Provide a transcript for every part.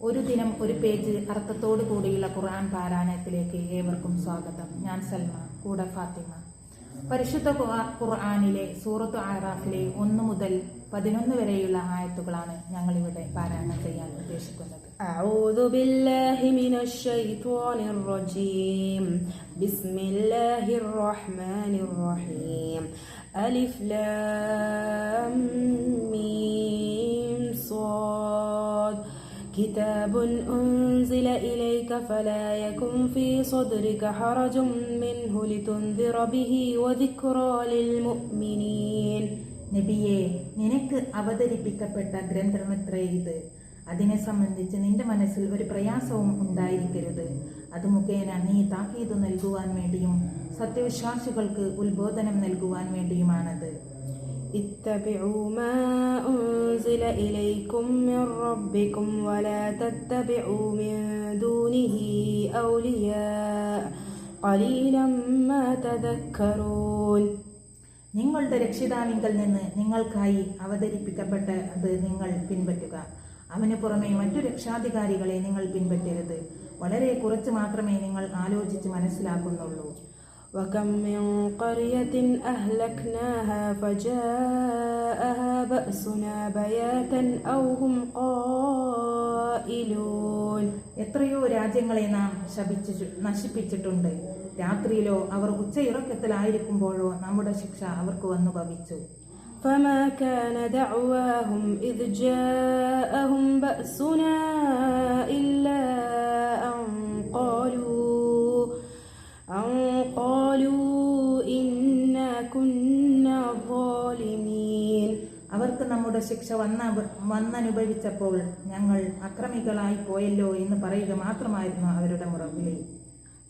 ഒരു ദിനം ഒരു പേജ് അർത്ഥത്തോടു കൂടിയുള്ള ഖുർആൻ പാരായണത്തിലേക്ക് ഏവർക്കും സ്വാഗതം ഞാൻ സൽമ കൂടെ ഫാത്തിമ പരിശുദ്ധ ഖുർആ- ഖുർആനിലെ സൂറത്ത് ആറാഫിലെ ഒന്ന് മുതൽ പതിനൊന്ന് വരെയുള്ള ആയത്തുകളാണ് ഞങ്ങൾ ഇവിടെ പാരായണം ചെയ്യാൻ ഉദ്ദേശിക്കുന്നത് أعوذ بالله من الشيطان الرجيم بسم الله الرحمن الرحيم ألف لام كتاب أنزل إليك فلا يكن في صدرك حرج منه لتنذر به وذكرى للمؤمنين നബിയെ നിനക്ക് അവതരിപ്പിക്കപ്പെട്ട ഗ്രന്ഥമത്രേ ഇത് അതിനെ സംബന്ധിച്ച് നിന്റെ മനസ്സിൽ ഒരു പ്രയാസവും ഉണ്ടായിരിക്കരുത് അത് മുഖേന നീ താക്കീത് നൽകുവാൻ വേണ്ടിയും സത്യവിശ്വാസികൾക്ക് ഉത്ബോധനം നൽകുവാൻ വേണ്ടിയുമാണത് اتبعوا ما أنزل إليكم من ربكم ولا تتبعوا من دونه أولياء قليلا ما تذكرون നിങ്ങളുടെ രക്ഷിതാവിങ്കൽ നിന്ന് നിങ്ങൾക്കായി അവതരിപ്പിക്കപ്പെട്ട അത് നിങ്ങൾ പിൻപറ്റുക അവന് പുറമെ മറ്റു രക്ഷാധികാരികളെ നിങ്ങൾ പിൻപറ്റരുത് വളരെ കുറച്ച് മാത്രമേ നിങ്ങൾ ആലോചിച്ച് മനസ്സിലാക്കുന്നുള്ളൂ وكم من قرية أهلكناها فجاءها بأسنا بياتا أو هم قائلون എത്രയോ രാജ്യങ്ങളെ നാം ശപിച്ചു നശിപ്പിച്ചിട്ടുണ്ട് രാത്രിയിലോ അവർ ഉച്ചയിറക്കത്തിലായിരിക്കുമ്പോഴോ നമ്മുടെ ശിക്ഷ അവർക്ക് വന്നു ഭവിച്ചു فما كان دعواهم إذ جاءهم بأسنا إلا നമ്മുടെ ശിക്ഷ വന്ന വന്നനുഭവിച്ചപ്പോൾ ഞങ്ങൾ അക്രമികളായി പോയല്ലോ എന്ന് പറയുക മാത്രമായിരുന്നു അവരുടെ മുറവിളി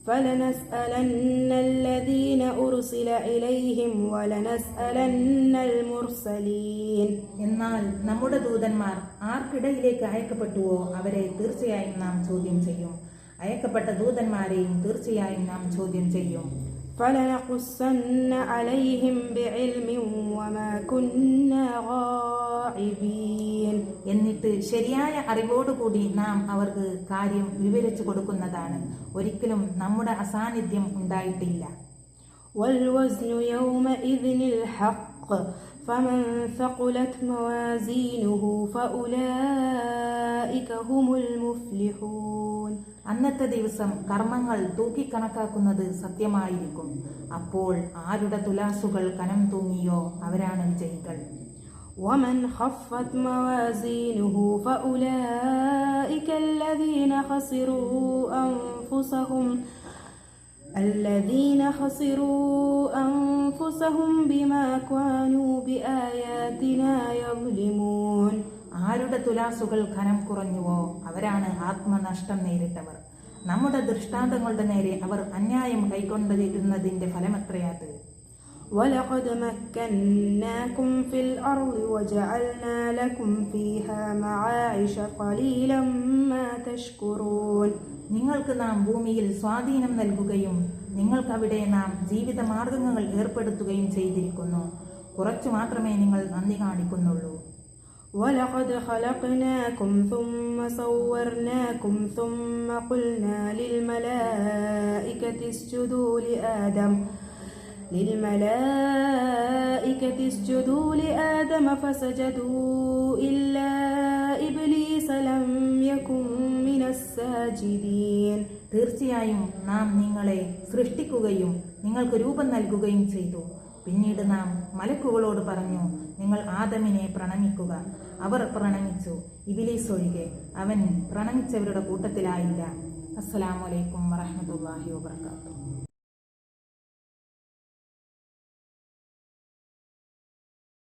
فلنسألن الذين أرسل إليهم ولنسألن المرسلين എന്നാൽ നമ്മുടെ ദൂതന്മാർ ആർക്കിടയിലേക്ക് അയക്കപ്പെട്ടുവോ അവരെ തീർച്ചയായും നാം ചോദ്യം ചെയ്യും അയക്കപ്പെട്ട ദൂതന്മാരെയും തീർച്ചയായും നാം ചോദ്യം ചെയ്യും فلنقصن عليهم بعلم وما كنا غائبين എന്നിട്ട് ശരിയായ അറിവോടുകൂടി നാം അവർക്ക് കാര്യം വിവരിച്ചു കൊടുക്കുന്നതാണ് ഒരിക്കലും നമ്മുടെ അസാന്നിധ്യം ഉണ്ടായിട്ടില്ല والوزن يومئذ الحق فمن ثقلت موازينه فأولئك هم المفلحون അന്നത്തെ ദിവസം കർമ്മങ്ങൾ തൂക്കിക്കണക്കാക്കുന്നത് സത്യമായിരിക്കും അപ്പോൾ ആരുടെ തുലാസുകൾ കനം തൂങ്ങിയോ അവരാണ് വിജയികൾ ومن خفت موازينه فأولئك الذين خسروا أنفسهم الذين خسروا أنفسهم بما كانوا بآياتنا يظلمون ആരുടെ തുലാസുകൾ ഖനം കുറഞ്ഞുവോ അവരാണ് ആത്മനഷ്ടം നേരിട്ടവർ നമ്മുടെ ദൃഷ്ടാന്തങ്ങളുടെ നേരെ അവർ അന്യായം കൈക്കൊണ്ടിരുന്നതിന്റെ ഫലമത്രയാത് ولقد مكناكم في الأرض وجعلنا لكم فيها معايش قليلا ما تشكرون നിങ്ങൾക്ക് നാം ഭൂമിയിൽ സ്വാധീനം നൽകുകയും നിങ്ങൾക്ക് അവിടെ നാം ജീവിത മാർഗങ്ങൾ ഏർപ്പെടുത്തുകയും ചെയ്തിരിക്കുന്നു കുറച്ചു മാത്രമേ നിങ്ങൾ നന്ദി കാണിക്കുന്നുള്ളൂ ولقد خلقناكم ثم صورناكم ثم قلنا للملائكة اسجدوا لآدم للملائكة اسجدوا لآدم فسجدوا إلا إبليس لم يكن من الساجدين തീർച്ചയായും നാം നിങ്ങളെ സൃഷ്ടിക്കുകയും നിങ്ങൾക്ക് രൂപം നൽകുകയും ചെയ്തു പിന്നീട് നാം മലക്കുകളോട് പറഞ്ഞു നിങ്ങൾ ആദമിനെ പ്രണമിക്കുക അവർ പ്രണമിച്ചു ഇബിലീസ് ഒഴികെ അവൻ പ്രണമിച്ചവരുടെ കൂട്ടത്തിലായില്ല അസ്സലാമലൈക്കും വറഹമത്തല്ലാഹി വാബർക്കാത്തു